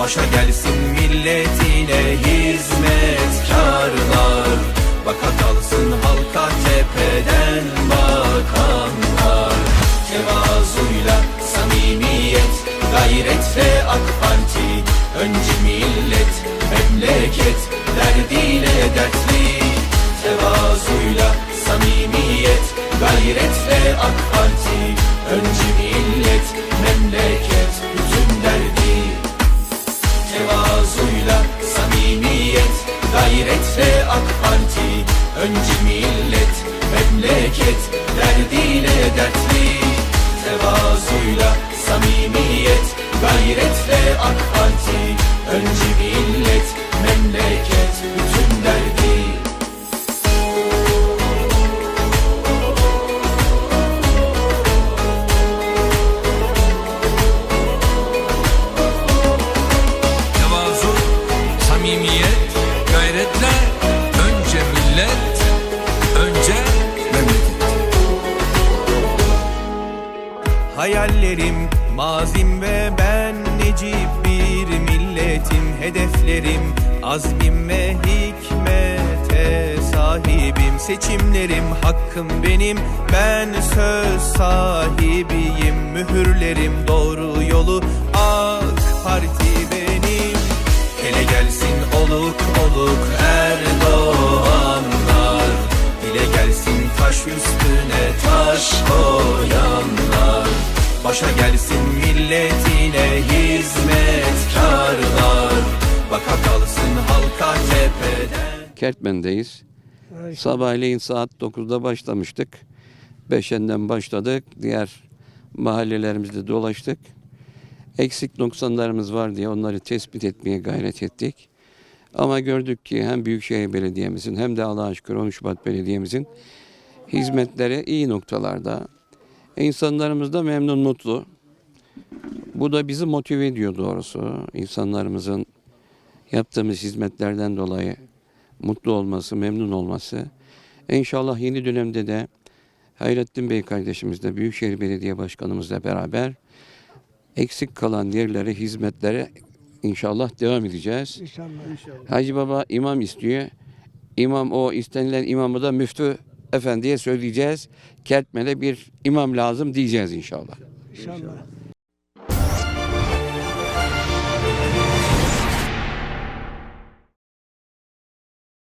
Başa gelsin milletine hizmetkarlar. Baka kalsın halka tepeden bakanlar. Tevazuyla samimiyet Gayret ve AK Parti. Önce millet memleket Derdiyle dertli. Tevazuyla samimiyet Gayret ve AK Parti Ve AK Parti Önce millet memleket Derdiyle dertli. Tevazuyla samimiyet Gayret ve AK Parti Önce millet Hayallerim, mazim ve ben necip bir milletim Hedeflerim, azmim ve hikmete sahibim Seçimlerim, hakkım benim, ben söz sahibiyim Mühürlerim doğru yolu, AK Parti benim. Hele gelsin oluk oluk Erdoğanlar Başa gelsin milletine hizmetkarlar Baka kalsın halka tepeden Kertmen'deyiz. Sabahleyin saat 9'da başlamıştık. Beşenden başladık. Diğer mahallelerimizde dolaştık. Eksik noksanlarımız var diye onları tespit etmeye gayret ettik. Ama gördük ki hem Büyükşehir Belediye'mizin hem de Allah'a şükür 10 Şubat Belediye'mizin hizmetleri iyi noktalarda. İnsanlarımız da memnun, mutlu. Bu da bizi motive ediyor doğrusu. İnsanlarımızın yaptığımız hizmetlerden dolayı mutlu olması, memnun olması. İnşallah yeni dönemde de Hayrettin Bey kardeşimizle, Büyükşehir Belediye Başkanımızla beraber eksik kalan yerlere, hizmetlere inşallah devam edeceğiz. İnşallah. Hacı Baba imam istiyor. İmam o istenilen imamı da müftü efendiye söyleyeceğiz. Kertmele bir imam lazım diyeceğiz inşallah. İnşallah.